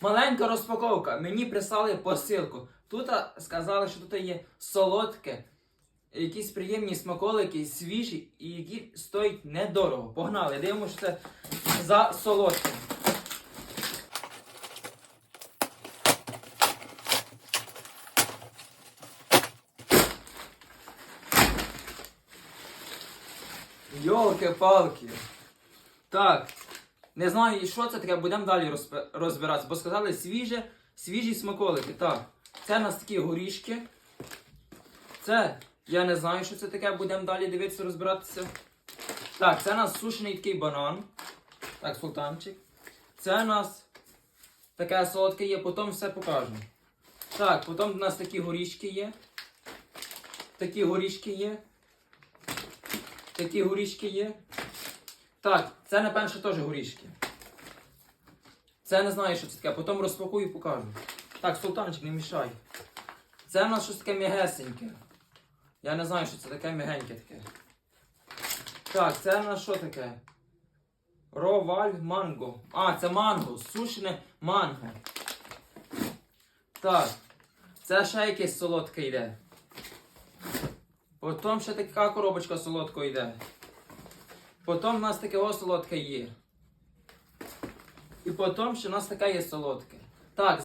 Маленька розпаковка. Мені прислали посилку. Тут сказали, що тут є солодке, якісь приємні смаколики, свіжі і які стоять недорого. Погнали, дивимося, що це за солодке. Йолки-палки. Так. Не знаю, що це таке, будемо далі розбиратися. Бо сказали свіже, свіжі смаколики. Так. Це у нас такі горішки. Це, я не знаю, що це таке, будемо далі дивитися, розбиратися. Так, це у нас сушений такий банан. Так, султанчик. Це у нас таке солодке є, потім все покажу. Так, потім у нас такі горішки є. Такі горішки є. Такі горішки є. Так, це напевно, теж горішки. Це не знаю, що це таке. Потім розпакую і покажу. Так, султанчик, не мішай. Це в нас щось таке м'ягесеньке. Я не знаю, що це таке м'ягеньке таке. Так, це в нас що таке? Роваль манго. А, це манго. Сушене манго. Так. Це ще якесь солодке йде. Потім ще така коробочка солодко йде. Потім в нас таке ось солодке є. І потім ще в нас така є солодке. Так,